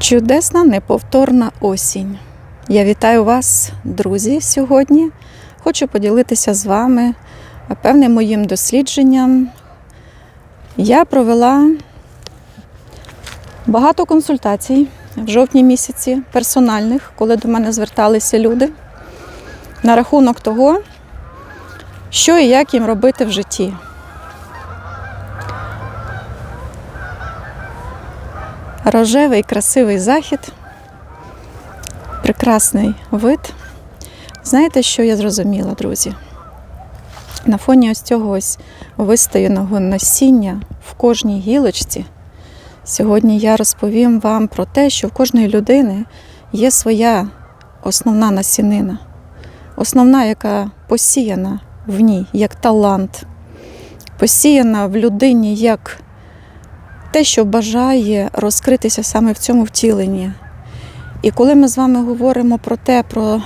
Чудесна неповторна осінь. Я вітаю вас, друзі, сьогодні. Хочу поділитися з вами певним моїм дослідженням. Я провела багато консультацій в жовтні місяці персональних, коли до мене зверталися люди на рахунок того, що і як їм робити в житті. Рожевий красивий захід, прекрасний вид. Знаєте, що я зрозуміла, друзі? На фоні ось цього ось вистояного насіння в кожній гілочці. Сьогодні я розповім вам про те, що в кожної людини є своя основна насінина, основна, яка посіяна в ній як талант, посіяна в людині як те, що бажає розкритися саме в цьому втіленні. І коли ми з вами говоримо про те, про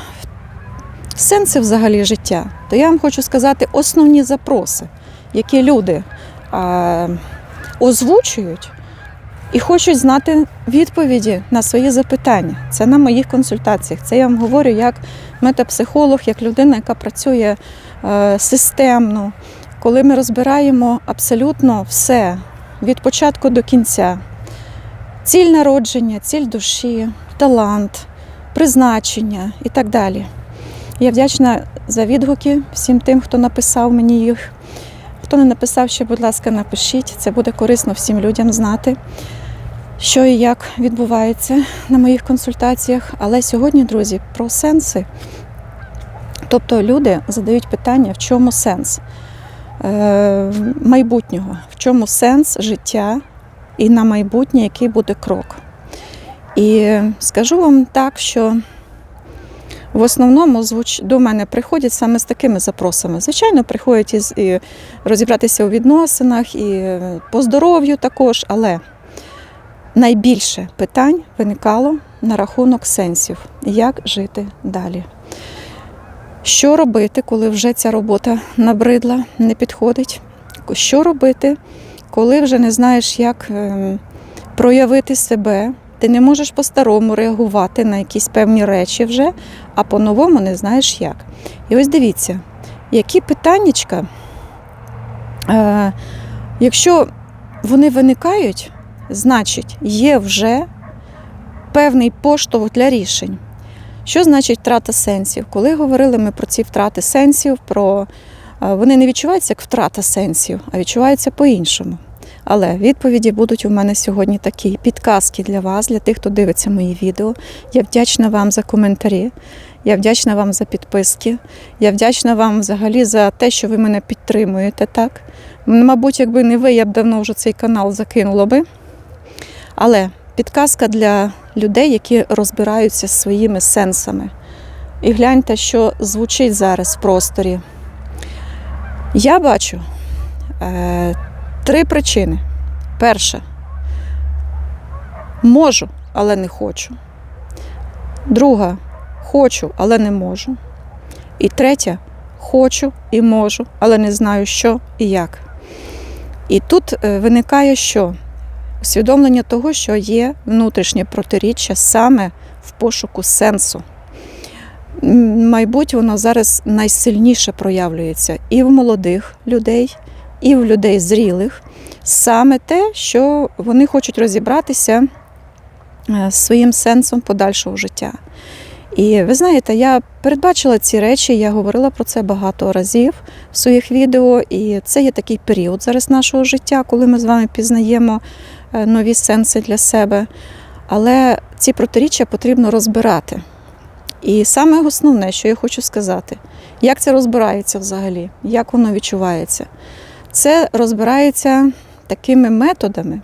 сенси взагалі життя, то я вам хочу сказати основні запроси, які люди а, озвучують і хочуть знати відповіді на свої запитання. Це на моїх консультаціях. Це я вам говорю як метапсихолог, як людина, яка працює е, системно, коли ми розбираємо абсолютно все від початку до кінця. Ціль народження, ціль душі, талант, призначення і так далі. Я вдячна за відгуки всім тим, хто написав мені їх. Хто не написав, ще, будь ласка, напишіть. Це буде корисно всім людям знати, що і як відбувається на моїх консультаціях. Але сьогодні, друзі, про сенси. Тобто люди задають питання, в чому сенс майбутнього, в чому сенс життя і на майбутнє, який буде крок. І скажу вам так, що в основному до мене приходять саме з такими запросами. Звичайно, приходять із і розібратися у відносинах, і по здоров'ю також, але найбільше питань виникало на рахунок сенсів, як жити далі. Що робити, коли вже ця робота набридла, не підходить? Що робити, коли вже не знаєш, як ем, проявити себе? Ти не можеш по-старому реагувати на якісь певні речі вже, а по-новому не знаєш як. І ось дивіться, які питаннячка, е, якщо вони виникають, значить є вже певний поштовх для рішень. Що значить втрата сенсів? Коли говорили ми про ці втрати сенсів, про вони не відчуваються як втрата сенсів, а відчуваються по-іншому. Але відповіді будуть у мене сьогодні такі підказки для вас, для тих, хто дивиться мої відео. Я вдячна вам за коментарі, я вдячна вам за підписки, я вдячна вам взагалі за те, що ви мене підтримуєте. так. Мабуть, якби не ви, я б давно вже цей канал закинула би. Але підказка для людей, які розбираються своїми сенсами. І гляньте, що звучить зараз в просторі. Я бачу е, три причини. Перша можу, але не хочу. Друга хочу, але не можу. І третя хочу і можу, але не знаю, що і як. І тут е, виникає що? Усвідомлення того, що є внутрішнє протиріччя саме в пошуку сенсу. Мабуть, воно зараз найсильніше проявлюється і в молодих людей, і в людей зрілих. Саме те, що вони хочуть розібратися з своїм сенсом подальшого життя. І ви знаєте, я передбачила ці речі, я говорила про це багато разів в своїх відео, і це є такий період зараз нашого життя, коли ми з вами пізнаємо нові сенси для себе. Але ці протиріччя потрібно розбирати. І саме основне, що я хочу сказати, як це розбирається взагалі, як воно відчувається, це розбирається такими методами,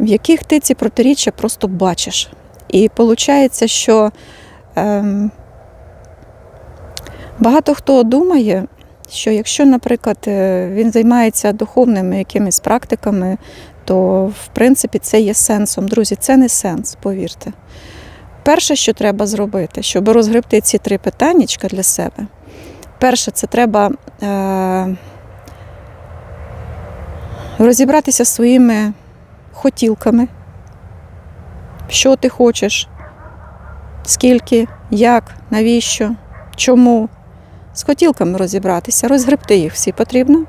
в яких ти ці протиріччя просто бачиш. І виходить, що ем, багато хто думає, що якщо, наприклад, він займається духовними якимись практиками, то в принципі це є сенсом. Друзі, це не сенс, повірте. Перше, що треба зробити, щоб розгребти ці три питаннячка для себе. Перше, це треба е- розібратися своїми хотілками, що ти хочеш, скільки, як, навіщо, чому. З хотілками розібратися, розгребти їх всі потрібно.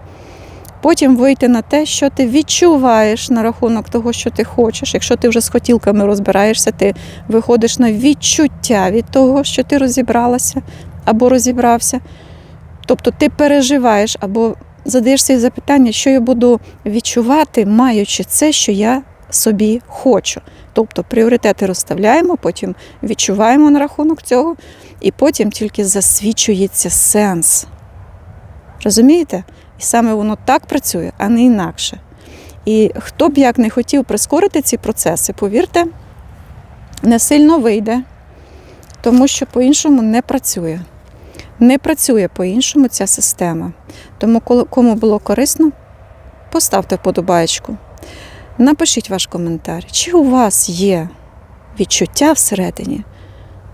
Потім вийти на те, що ти відчуваєш на рахунок того, що ти хочеш. Якщо ти вже з хотілками розбираєшся, ти виходиш на відчуття від того, що ти розібралася або розібрався. Тобто ти переживаєш або задаєшся запитання, що я буду відчувати, маючи це, що я собі хочу. Тобто пріоритети розставляємо, потім відчуваємо на рахунок цього, і потім тільки засвічується сенс. Розумієте? І саме воно так працює, а не інакше. І хто б як не хотів прискорити ці процеси, повірте, не сильно вийде, тому що по-іншому не працює. Не працює по-іншому ця система. Тому, кому було корисно, поставте вподобаєчку. Напишіть ваш коментар, чи у вас є відчуття всередині,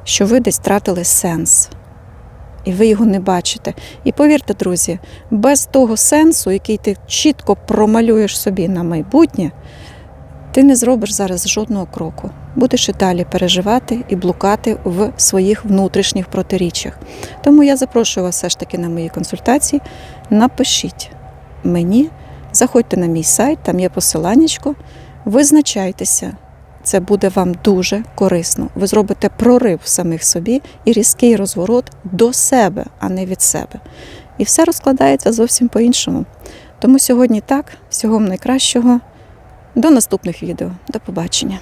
що ви десь втратили сенс, і ви його не бачите. І повірте, друзі, без того сенсу, який ти чітко промалюєш собі на майбутнє, ти не зробиш зараз жодного кроку. Будеш і далі переживати і блукати в своїх внутрішніх протиріччях. Тому я запрошую вас все ж таки на мої консультації. Напишіть мені, заходьте на мій сайт, там є посиланнячко, визначайтеся. Це буде вам дуже корисно. Ви зробите прорив в самих собі і різкий розворот до себе, а не від себе. І все розкладається зовсім по-іншому. Тому сьогодні так, всього найкращого. До наступних відео. До побачення.